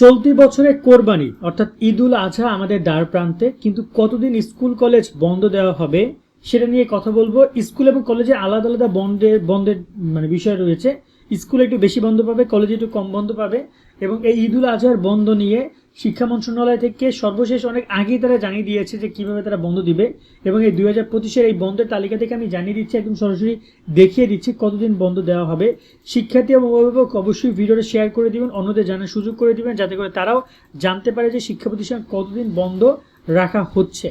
চলতি বছরে কোরবানি, অর্থাৎ ঈদুল আজহা আমাদের দ্বার প্রান্তে, কিন্তু কতদিন স্কুল কলেজ বন্ধ দেওয়া হবে সেটা নিয়ে কথা বলব। স্কুল এবং কলেজে আলাদা আলাদা বন্ধের বন্ধের মানে বিষয় রয়েছে। স্কুলে একটু বেশি বন্ধ পাবে, কলেজে একটু কম বন্ধ পাবে এবং এই ঈদুল আজহার বন্ধ নিয়ে শিক্ষা মন্ত্রণালয় থেকে সর্বশেষ অনেক আগেই তারা জানিয়ে দিয়েছে যে কীভাবে তারা বন্ধ দিবে এবং এই দুই হাজার পঁচিশের এই বন্ধের তালিকা থেকে আমি জানিয়ে দিচ্ছি, একদম সরাসরি দেখিয়ে দিচ্ছি কতদিন বন্ধ দেওয়া হবে। শিক্ষার্থী এবং অভিভাবক অবশ্যই ভিডিওটা শেয়ার করে দিবেন, অন্যদের জানার সুযোগ করে দিবেন, যাতে করে তারাও জানতে পারে যে শিক্ষা প্রতিষ্ঠান কতদিন বন্ধ রাখা হচ্ছে।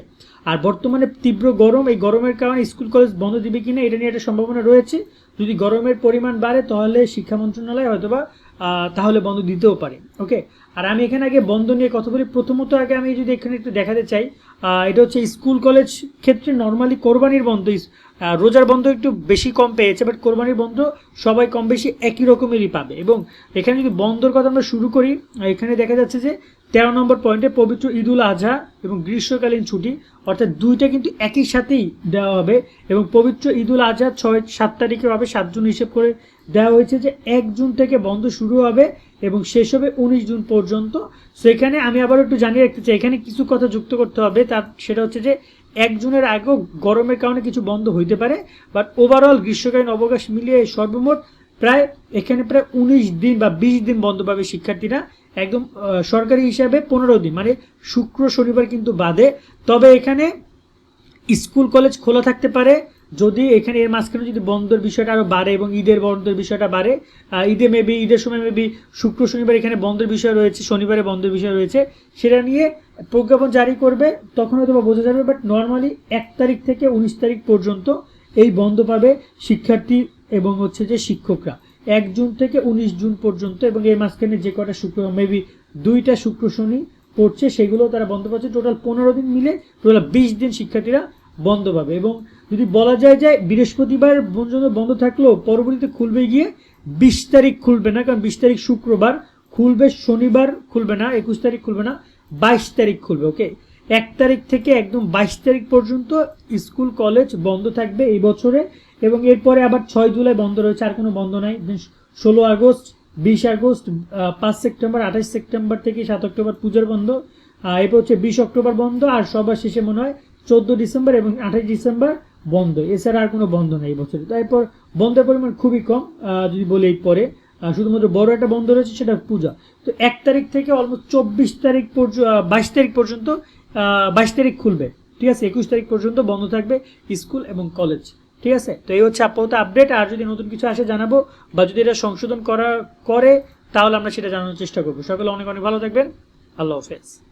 আর বর্তমানে তীব্র গরম, এই গরমের কারণে স্কুল, কলেজ বন্ধ দিবে কিনা, এটা নিয়ে একটা সম্ভাবনা রয়েছে। যদি গরমের পরিমাণ বাড়ে তাহলে শিক্ষা মন্ত্রণালয় হয়তোবা আহ, তাহলে বন্ধ দিতেও পারে। ওকে? আর আমি এখানে আগে বন্ধ নিয়ে কথা বলি। প্রথমত আগে আমি যদি এখানে একটু দেখাতে চাই এটা হচ্ছে স্কুল কলেজ ক্ষেত্রে নর্মালি কোরবানির বন্ধ রোজার বন্ধ একটু বেশি কম পেয়েছে বাট কোরবানির বন্ধ সবাই কম বেশি একই রকমেরই পাবে। এবং এখানে যদি বন্ধর কথা আমরা শুরু করি এখানে দেখা যাচ্ছে যে তেরো নম্বর পয়েন্টে পবিত্র ঈদুল আজহা এবং গ্রীষ্মকালীন ছুটি, অর্থাৎ দুইটা কিন্তু একই সাথেই দেওয়া হবে এবং পবিত্র ঈদুল আজহা ছয়, সাত তারিখে হবে, সাত জুন হিসেব করে দেওয়া হয়েছে যে এক জুন থেকে বন্ধ শুরু হবে এবং শেষ হবে উনিশ জুন পর্যন্ত। সো এখানে আমি আবার একটু জানিয়ে রাখতে চাই, এখানে কিছু কথা যুক্ত করতে হবে, তার সেটা হচ্ছে যে এক জুনের আগেও গরমের কারণে কিছু বন্ধ হইতে পারে বাট ওভারঅল গ্রীষ্মকালীন অবকাশ মিলিয়ে সর্বমোট প্রায়, এখানে প্রায় উনিশ দিন বা বিশ দিন বন্ধ পাবে শিক্ষার্থীরা। একদম সরকারি হিসাবে পনেরো দিন মানে শুক্র, শনিবার কিন্তু বাদে। তবে এখানে স্কুল, কলেজ খোলা থাকতে পারে। যদি এখানে এর মাঝখানে যদি বন্ধের বিষয়টা আরও বাড়ে এবং ঈদের বন্ধের বিষয়টা বাড়ে ঈদে মেবি ঈদের সময় মেবি শুক্র, শনিবার এখানে বন্ধের বিষয় রয়েছে, শনিবারে বন্ধের বিষয় রয়েছে, সেটা নিয়ে প্রজ্ঞাপন জারি করবে, তখন হয়তো বোঝা যাবে বাট নর্মালি এক তারিখ থেকে উনিশ তারিখ পর্যন্ত এই বন্ধ পাবে শিক্ষার্থী এবং হচ্ছে যে শিক্ষকরা। এক জুন থেকে উনিশ জুন পর্যন্ত এবং এর মাঝখানে যে কটা শুক্র মেবি দুইটা শুক্র শনি পড়ছে, সেগুলো তারা বন্ধ পাচ্ছে টোটাল পনেরো দিন মিলে টোটাল বিশ দিন শিক্ষার্থীরা বন্ধ পাবে। এবং যদি বলা যায় যে বৃহস্পতিবার পর্যন্ত বন্ধ থাকলেও পরবর্তীতে খুলবে গিয়ে বিশ তারিখ খুলবে না, কারণ বিশ তারিখ শুক্রবার খুলবে, শনিবার খুলবে না, একুশ তারিখ খুলবে না, বাইশ তারিখ খুলবে ওকে এক তারিখ থেকে একদম বাইশ তারিখ পর্যন্ত স্কুল, কলেজ বন্ধ থাকবে এই বছরে এবং এরপরে আবার ছয় জুলাই বন্ধ রয়েছে, আর কোনো বন্ধ নাই। ষোলো আগস্ট, বিশ আগস্ট পাঁচ সেপ্টেম্বর, আঠাশ সেপ্টেম্বর থেকে সাত অক্টোবর পুজোর বন্ধ। এরপর হচ্ছে বিশ অক্টোবর বন্ধ, আর সবার শেষে মনে হয় চোদ্দ ডিসেম্বর এবং আঠাশ ডিসেম্বর বন্ধ। এছাড়া আর কোনো বন্ধ নেই এই তো এরপর বন্ধের পরিমাণ খুবই কম যদি বলি এই পরে শুধুমাত্র বড় একটা বন্ধ রয়েছে, সেটা পূজা। তো এক তারিখ থেকে অলমোস্ট চব্বিশ তারিখ পর্যন্ত বাইশ তারিখ পর্যন্ত বাইশ তারিখ খুলবে। ঠিক আছে? একুশ তারিখ পর্যন্ত বন্ধ থাকবে স্কুল এবং কলেজ। ঠিক আছে? তো এই হচ্ছে আপাতত আপডেট আর যদি নতুন কিছু আসে জানাব বা যদি এটা সংশোধন করা করে, তাহলে আমরা সেটা জানানোর চেষ্টা করব। সকলে অনেক অনেক ভালো থাকবেন। আল্লাহ হাফেজ।